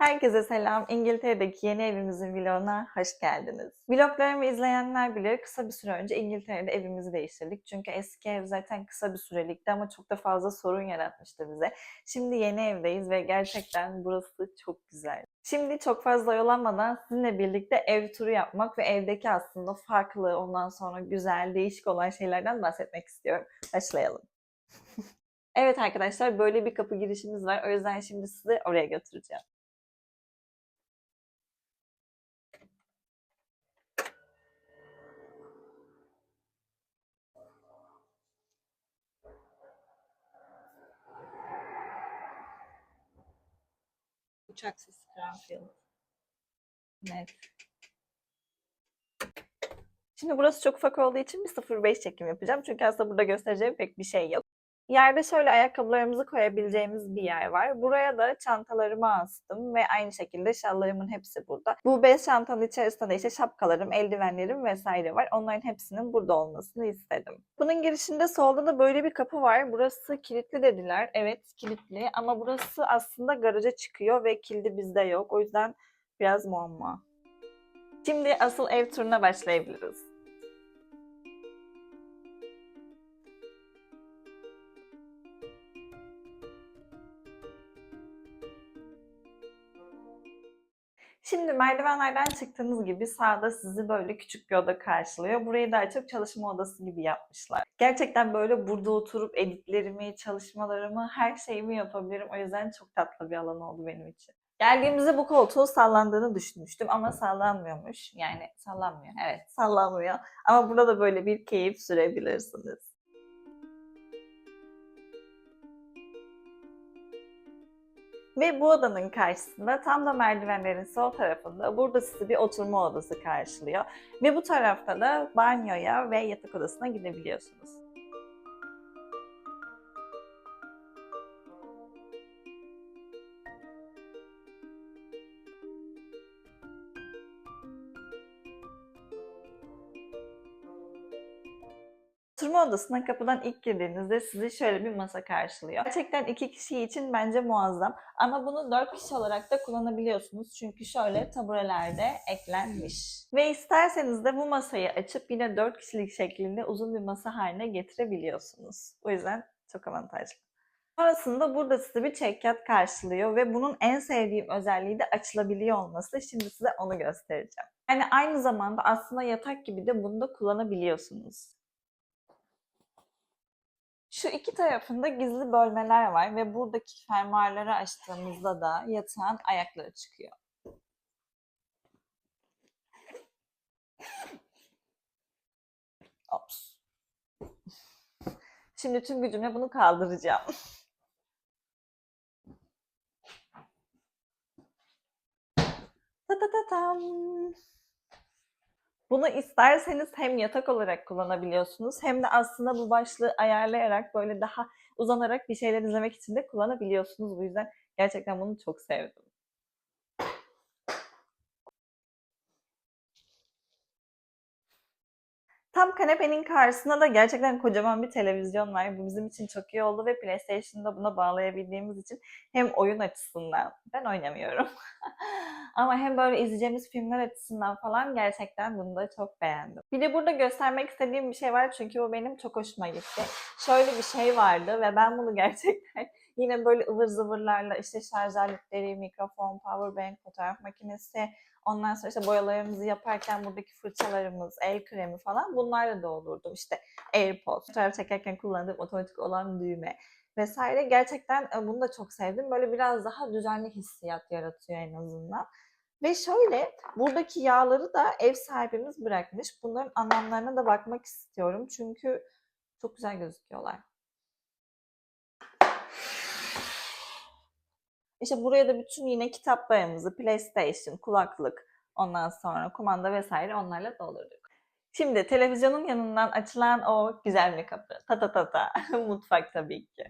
Herkese selam. İngiltere'deki yeni evimizin vloguna hoş geldiniz. Vloglarımı izleyenler bilir kısa bir süre önce İngiltere'de evimizi değiştirdik. Çünkü eski ev zaten kısa bir sürelikti ama çok da fazla sorun yaratmıştı bize. Şimdi yeni evdeyiz ve gerçekten burası çok güzel. Şimdi çok fazla yolanmadan sizinle birlikte ev turu yapmak ve evdeki aslında farklı, ondan sonra güzel, değişik olan şeylerden bahsetmek istiyorum. Başlayalım. Evet arkadaşlar böyle bir kapı girişimiz var. O yüzden şimdi sizi oraya götüreceğim. Sesi Cranfield. Net. Şimdi burası çok ufak olduğu için bir 0.5 çekim yapacağım. Çünkü aslında burada göstereceğim pek bir şey yok. Yerde şöyle ayakkabılarımızı koyabileceğimiz bir yer var. Buraya da çantalarımı astım ve aynı şekilde şallarımın hepsi burada. Bu bez çantanın içerisinde de işte şapkalarım, eldivenlerim vesaire var. Onların hepsinin burada olmasını istedim. Bunun girişinde solda da böyle bir kapı var. Burası kilitli dediler. Evet kilitli ama burası aslında garaja çıkıyor ve kilidi bizde yok. O yüzden biraz muamma. Şimdi asıl ev turuna başlayabiliriz. Şimdi merdivenlerden çıktığınız gibi sağda sizi böyle küçük bir oda karşılıyor. Burayı daha çok çalışma odası gibi yapmışlar. Gerçekten böyle burada oturup editlerimi, çalışmalarımı, her şeyimi yapabilirim. O yüzden çok tatlı bir alan oldu benim için. Geldiğimizde bu koltuğun sallandığını düşünmüştüm ama sallanmıyormuş. Yani sallanmıyor. Evet sallanmıyor. Ama burada da böyle bir keyif sürebilirsiniz. Ve bu odanın karşısında tam da merdivenlerin sol tarafında burada sizi bir oturma odası karşılıyor. Ve bu tarafta da banyoya ve yatak odasına gidebiliyorsunuz. Oturma odasına kapıdan ilk girdiğinizde sizi şöyle bir masa karşılıyor. Gerçekten iki kişi için bence muazzam. Ama bunu dört kişi olarak da kullanabiliyorsunuz. Çünkü şöyle tabureler de eklenmiş. Ve isterseniz de bu masayı açıp yine dört kişilik şeklinde uzun bir masa haline getirebiliyorsunuz. O yüzden çok avantajlı. Sonrasında burada sizi bir çekyat karşılıyor ve bunun en sevdiğim özelliği de açılabiliyor olması. Şimdi size onu göstereceğim. Yani aynı zamanda aslında yatak gibi de bunu da kullanabiliyorsunuz. Şu iki tarafında gizli bölmeler var ve buradaki fermuarları açtığımızda da yatağın ayakları çıkıyor. Ops. Şimdi tüm gücümle bunu kaldıracağım. Ta ta ta tam. Bunu isterseniz hem yatak olarak kullanabiliyorsunuz hem de aslında bu başlığı ayarlayarak böyle daha uzanarak bir şeyler izlemek için de kullanabiliyorsunuz. Bu yüzden gerçekten bunu çok sevdim. Tam kanepenin karşısında da gerçekten kocaman bir televizyon var. Bu bizim için çok iyi oldu ve PlayStation'da buna bağlayabildiğimiz için hem oyun açısından ben oynamıyorum. Ama hem böyle izleyeceğimiz filmler açısından falan gerçekten bunu da çok beğendim. Bir de burada göstermek istediğim bir şey var çünkü bu benim çok hoşuma gitti. Şöyle bir şey vardı ve ben bunu gerçekten yine böyle ıvır zıvırlarla işte şarj aletleri, mikrofon, powerbank, fotoğraf makinesi, Ondan sonra işte boyalarımızı yaparken buradaki fırçalarımız, el kremi falan bunlarla doldurdum. İşte AirPods, fotoğraf çekerken kullandığım otomatik olan düğme vesaire. Gerçekten e, bunu da çok sevdim. Böyle biraz daha düzenli hissiyat yaratıyor en azından. Ve şöyle buradaki yağları da ev sahibimiz bırakmış. Bunların anlamlarına da bakmak istiyorum. Çünkü çok güzel gözüküyorlar. İşte buraya da bütün yine kitaplarımızı, PlayStation, kulaklık, ondan sonra kumanda vesaire onlarla doldurduk. Şimdi televizyonun yanından açılan o güzel bir kapı. Ta ta ta ta. Mutfak tabii ki.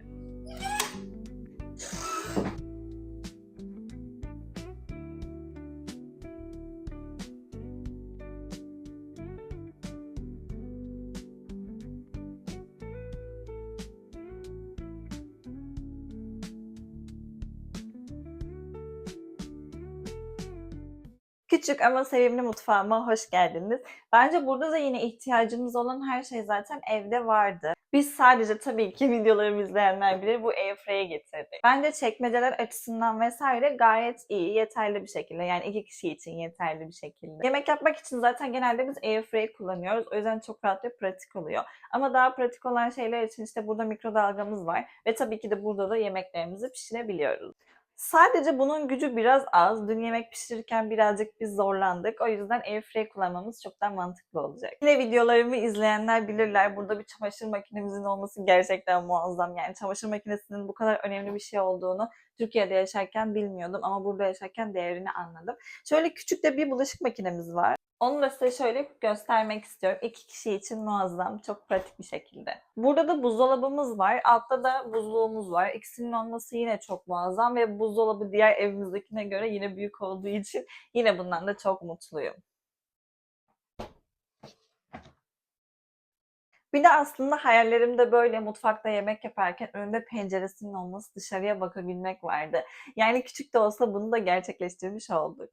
Küçük ama sevimli mutfağıma hoş geldiniz. Bence burada da yine ihtiyacımız olan her şey zaten evde vardı. Biz sadece tabii ki videolarımı izleyenler bilir bu airfryer'e getirdik. Bence çekmeceler açısından vesaire gayet iyi, yeterli bir şekilde. Yani iki kişi için yeterli bir şekilde. Yemek yapmak için zaten genelde biz airfryer kullanıyoruz. O yüzden çok rahat ve pratik oluyor. Ama daha pratik olan şeyler için işte burada mikrodalgamız var. Ve tabii ki de burada da yemeklerimizi pişirebiliyoruz. Sadece bunun gücü biraz az. Dün yemek pişirirken birazcık biz zorlandık. O yüzden airfryer kullanmamız çok daha mantıklı olacak. Yine videolarımı izleyenler bilirler. Burada bir çamaşır makinemizin olması gerçekten muazzam. Yani çamaşır makinesinin bu kadar önemli bir şey olduğunu Türkiye'de yaşarken bilmiyordum ama burada yaşarken değerini anladım. Şöyle küçük de bir bulaşık makinemiz var. Onu da size şöyle göstermek istiyorum. İki kişi için muazzam, çok pratik bir şekilde. Burada da buzdolabımız var. Altta da buzluğumuz var. İkisinin olması yine çok muazzam ve buzdolabı diğer evimizdekine göre yine büyük olduğu için yine bundan da çok mutluyum. Bir de aslında hayallerimde böyle mutfakta yemek yaparken önünde penceresinin olması, dışarıya bakabilmek vardı. Yani küçük de olsa bunu da gerçekleştirmiş olduk.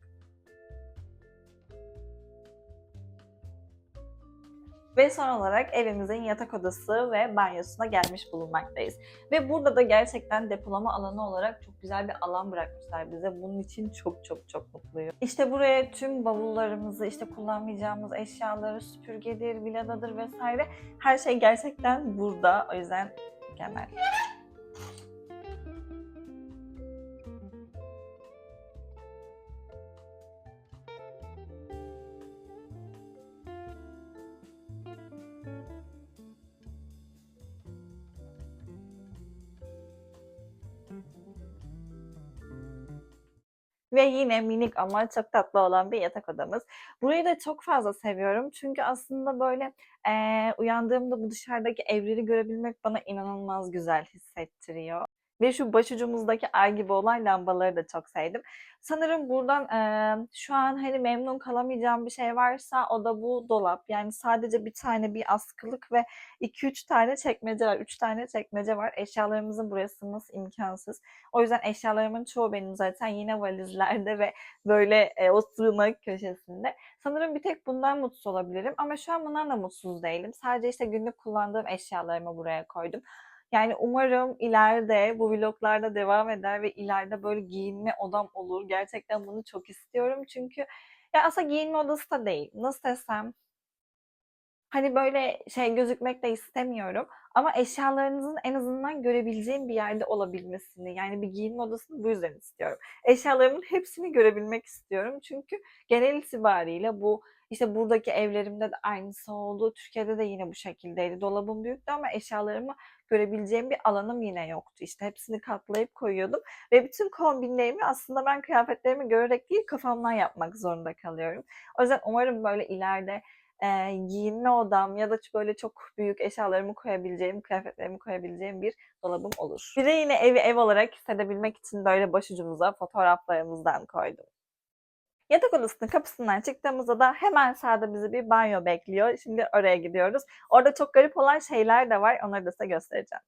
Ve son olarak evimizin yatak odası ve banyosuna gelmiş bulunmaktayız. Ve burada da gerçekten depolama alanı olarak çok güzel bir alan bırakmışlar bize. Bunun için çok çok çok mutluyum. İşte buraya tüm bavullarımızı, işte kullanmayacağımız eşyaları, süpürgedir, viladadır vesaire her şey gerçekten burada. O yüzden mükemmel. Ve yine minik ama çok tatlı olan bir yatak odamız. Burayı da çok fazla seviyorum. Çünkü aslında böyle eee, uyandığımda bu dışarıdaki evleri görebilmek bana inanılmaz güzel hissettiriyor. Ve şu başucumuzdaki ay gibi olan lambaları da çok sevdim. Sanırım buradan eee, şu an hani memnun kalamayacağım bir şey varsa o da bu dolap. Yani sadece bir tane bir askılık ve 2-3 tane çekmece var. 3 tane çekmece var. Eşyalarımızın sığması imkansız. O yüzden eşyalarımın çoğu benim zaten yine valizlerde ve böyle e, o sığınak köşesinde. Sanırım bir tek bundan mutsuz olabilirim ama şu an bundan da mutsuz değilim. Sadece işte günlük kullandığım eşyalarımı buraya koydum. Yani umarım ileride bu vloglarda devam eder ve ileride böyle giyinme odam olur. Gerçekten bunu çok istiyorum çünkü ya aslında giyinme odası da değil. Nasıl desem Hani, böyle, şey gözükmek de istemiyorum ama eşyalarınızın en azından görebileceğim bir yerde olabilmesini, yani bir giyinme odasını bu yüzden istiyorum. Eşyalarımın hepsini görebilmek istiyorum çünkü genel itibariyle bu, işte, buradaki evlerimde de aynısı oldu. Türkiye'de de yine bu şekildeydi. Dolabım büyüktü ama eşyalarımı görebileceğim bir alanım yine yoktu. İşte, hepsini katlayıp koyuyordum ve bütün kombinlerimi aslında ben kıyafetlerimi görerek değil, kafamdan yapmak zorunda kalıyorum. O yüzden umarım, böyle, ileride Eee, giyinme odam ya da böyle çok büyük eşyalarımı koyabileceğim, kıyafetlerimi koyabileceğim bir dolabım olur. Bir de yine evi ev olarak hissedebilmek için böyle başucumuza fotoğraflarımızdan koydum. Yatak odasının kapısından çıktığımızda da hemen sağda bizi bir banyo bekliyor. Şimdi oraya gidiyoruz. Orada çok garip olan şeyler de var. Onları da size göstereceğim.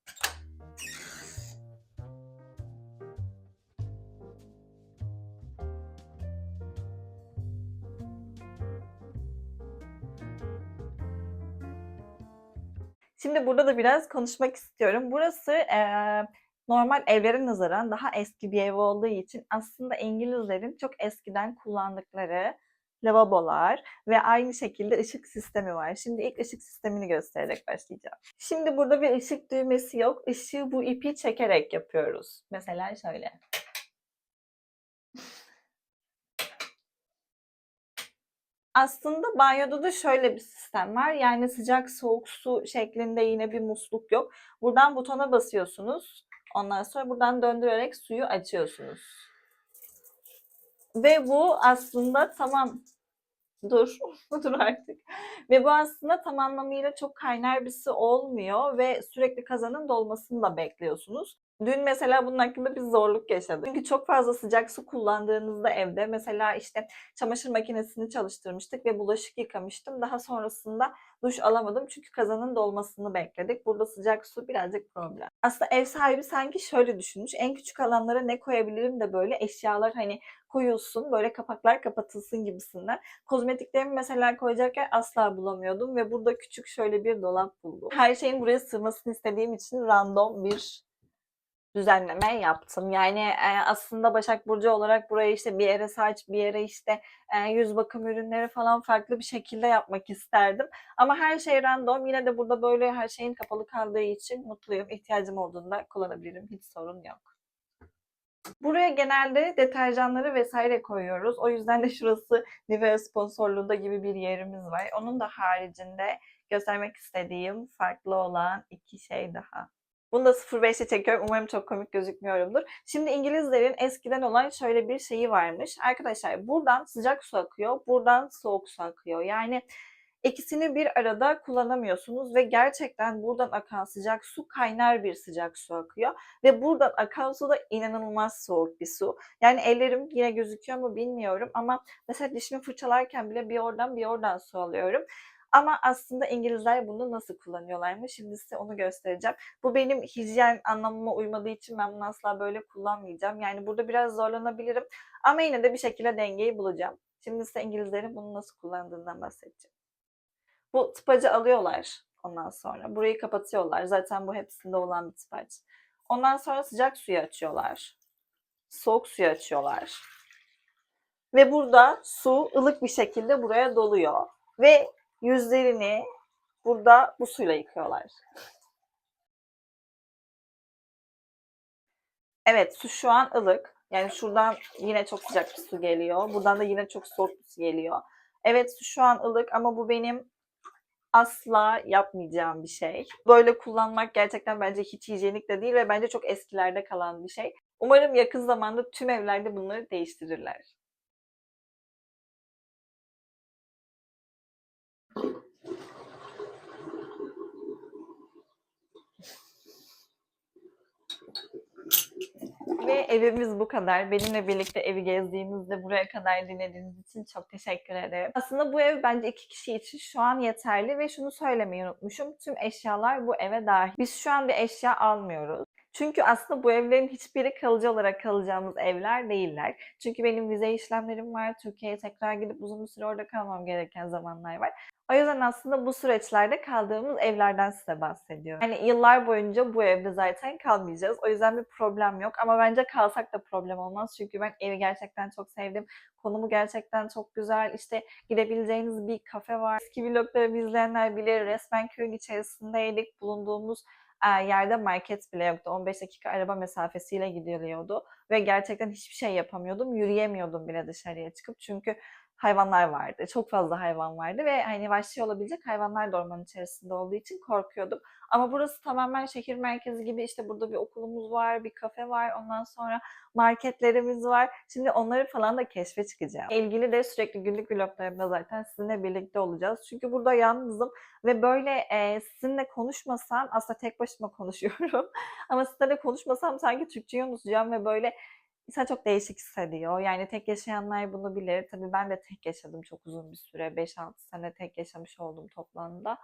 Şimdi burada da biraz konuşmak istiyorum. Burası eee, normal evlere nazaran daha eski bir ev olduğu için aslında İngilizlerin çok eskiden kullandıkları lavabolar ve aynı şekilde ışık sistemi var. Şimdi ilk ışık sistemini göstererek başlayacağım. Şimdi burada bir ışık düğmesi yok. Işığı bu ipi çekerek yapıyoruz. Mesela şöyle. Aslında banyoda da şöyle bir sistem var. Yani sıcak soğuk su şeklinde yine bir musluk yok. Buradan butona basıyorsunuz. Ondan sonra buradan döndürerek suyu açıyorsunuz. Ve bu aslında tamam dur dur artık. Ve bu aslında tam anlamıyla çok kaynar bir su olmuyor ve sürekli kazanın dolmasını da bekliyorsunuz. Dün mesela bunun hakkında bir zorluk yaşadık. Çünkü çok fazla sıcak su kullandığınızda evde mesela işte çamaşır makinesini çalıştırmıştık ve bulaşık yıkamıştım. Daha sonrasında duş alamadım çünkü kazanın dolmasını bekledik. Burada sıcak su birazcık problem. Aslında ev sahibi sanki şöyle düşünmüş. En küçük alanlara ne koyabilirim de böyle eşyalar hani koyulsun, böyle kapaklar kapatılsın gibisinden. Kozmetiklerimi mesela koyacak yer asla bulamıyordum ve burada küçük şöyle bir dolap buldum. Her şeyin buraya sığmasını istediğim için random bir düzenleme yaptım. Yani e, aslında Başak Burcu olarak burayı işte bir yere saç, bir yere işte e, yüz bakım ürünleri falan farklı bir şekilde yapmak isterdim. Ama her şey random. Yine de burada böyle her şeyin kapalı kaldığı için mutluyum. İhtiyacım olduğunda kullanabilirim. Hiç sorun yok. Buraya genelde deterjanları vesaire koyuyoruz. O yüzden de şurası Nivea sponsorluğunda gibi bir yerimiz var. Onun da haricinde göstermek istediğim farklı olan iki şey daha. Bunu da 05'te çekiyorum. Umarım çok komik gözükmüyorumdur. Şimdi İngilizlerin eskiden olan şöyle bir şeyi varmış. Arkadaşlar buradan sıcak su akıyor, buradan soğuk su akıyor. Yani ikisini bir arada kullanamıyorsunuz ve gerçekten buradan akan sıcak su kaynar bir sıcak su akıyor. Ve buradan akan su da inanılmaz soğuk bir su. Yani ellerim yine gözüküyor mu bilmiyorum ama mesela dişimi fırçalarken bile bir oradan bir oradan su alıyorum. Ama aslında İngilizler bunu nasıl kullanıyorlarmış? Şimdi size onu göstereceğim. Bu benim hijyen anlamıma uymadığı için ben bunu asla böyle kullanmayacağım. Yani burada biraz zorlanabilirim. Ama yine de bir şekilde dengeyi bulacağım. Şimdi size İngilizlerin bunu nasıl kullandığından bahsedeceğim. Bu tıpacı alıyorlar ondan sonra. Burayı kapatıyorlar. Zaten bu hepsinde olan bir tıpaç. Ondan sonra sıcak suyu açıyorlar. Soğuk suyu açıyorlar. Ve burada su ılık bir şekilde buraya doluyor. Ve yüzlerini burada bu suyla yıkıyorlar. Evet su şu an ılık. Yani şuradan yine çok sıcak bir su geliyor. Buradan da yine çok soğuk bir su geliyor. Evet su şu an ılık ama bu benim asla yapmayacağım bir şey. Böyle kullanmak gerçekten bence hiç hijyenik de değil ve bence çok eskilerde kalan bir şey. Umarım yakın zamanda tüm evlerde bunları değiştirirler. Ve evimiz bu kadar. Benimle birlikte evi gezdiğimizde buraya kadar dinlediğiniz için çok teşekkür ederim. Aslında bu ev bence iki kişi için şu an yeterli ve şunu söylemeyi unutmuşum. Tüm eşyalar bu eve dahil. Biz şu an bir eşya almıyoruz. Çünkü aslında bu evlerin hiçbiri kalıcı olarak kalacağımız evler değiller. Çünkü benim vize işlemlerim var. Türkiye'ye tekrar gidip uzun bir süre orada kalmam gereken zamanlar var. O yüzden aslında bu süreçlerde kaldığımız evlerden size bahsediyorum. Yani yıllar boyunca bu evde zaten kalmayacağız. O yüzden bir problem yok. Ama bence kalsak da problem olmaz. Çünkü ben evi gerçekten çok sevdim. Konumu gerçekten çok güzel. İşte gidebileceğiniz bir kafe var. Eski vloglarımı izleyenler bilir. Resmen köyün içerisindeydik. Bulunduğumuz yerde market bile yoktu. 15 dakika araba mesafesiyle gidiliyordu. Ve gerçekten hiçbir şey yapamıyordum. Yürüyemiyordum bile dışarıya çıkıp. Çünkü hayvanlar vardı. Çok fazla hayvan vardı ve hani vahşi olabilecek hayvanlar da ormanın içerisinde olduğu için korkuyordum. Ama burası tamamen şehir merkezi gibi işte burada bir okulumuz var, bir kafe var, ondan sonra marketlerimiz var. Şimdi onları falan da keşfe çıkacağım. İlgili de sürekli günlük vloglarımda zaten sizinle birlikte olacağız. Çünkü burada yalnızım ve böyle e, sizinle konuşmasam aslında tek başıma konuşuyorum. Ama sizinle konuşmasam sanki Türkçeyi unutacağım ve böyle insan çok değişik hissediyor. Yani tek yaşayanlar bunu bilir. Tabii ben de tek yaşadım çok uzun bir süre. 5-6 sene tek yaşamış oldum toplamda.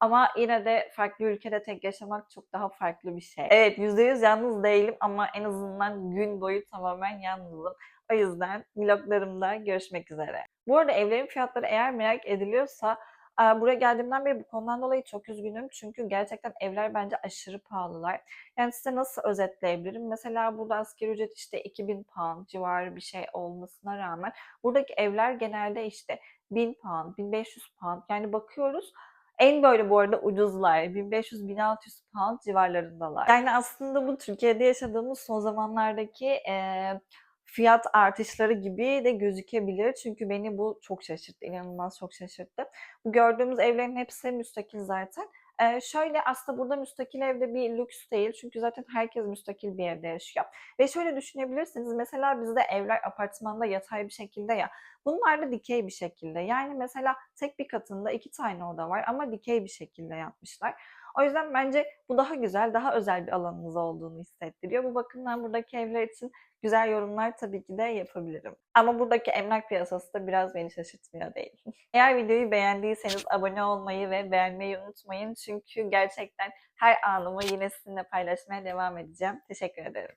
Ama yine de farklı ülkede tek yaşamak çok daha farklı bir şey. Evet %100 yalnız değilim ama en azından gün boyu tamamen yalnızım. O yüzden vloglarımda görüşmek üzere. Bu arada evlerin fiyatları eğer merak ediliyorsa Buraya geldiğimden beri bu konudan dolayı çok üzgünüm. Çünkü gerçekten evler bence aşırı pahalılar. Yani size nasıl özetleyebilirim? Mesela burada asgari ücret işte 2000 pound civarı bir şey olmasına rağmen buradaki evler genelde işte 1000 pound, 1500 pound. Yani bakıyoruz en böyle bu arada ucuzlar. 1500-1600 pound civarlarındalar. Yani aslında bu Türkiye'de yaşadığımız son zamanlardaki e, fiyat artışları gibi de gözükebilir. Çünkü beni bu çok şaşırttı. inanılmaz çok şaşırttı. Bu gördüğümüz evlerin hepsi müstakil zaten. Ee, şöyle aslında burada müstakil evde bir lüks değil. Çünkü zaten herkes müstakil bir evde yaşıyor. Ve şöyle düşünebilirsiniz. Mesela bizde evler apartmanda yatay bir şekilde ya. Bunlar da dikey bir şekilde. Yani mesela tek bir katında iki tane oda var ama dikey bir şekilde yapmışlar. O yüzden bence bu daha güzel, daha özel bir alanınız olduğunu hissettiriyor. Bu bakımdan buradaki evler için güzel yorumlar tabii ki de yapabilirim. Ama buradaki emlak piyasası da biraz beni şaşırtmıyor değil. Eğer videoyu beğendiyseniz abone olmayı ve beğenmeyi unutmayın. Çünkü gerçekten her anımı yine sizinle paylaşmaya devam edeceğim. Teşekkür ederim.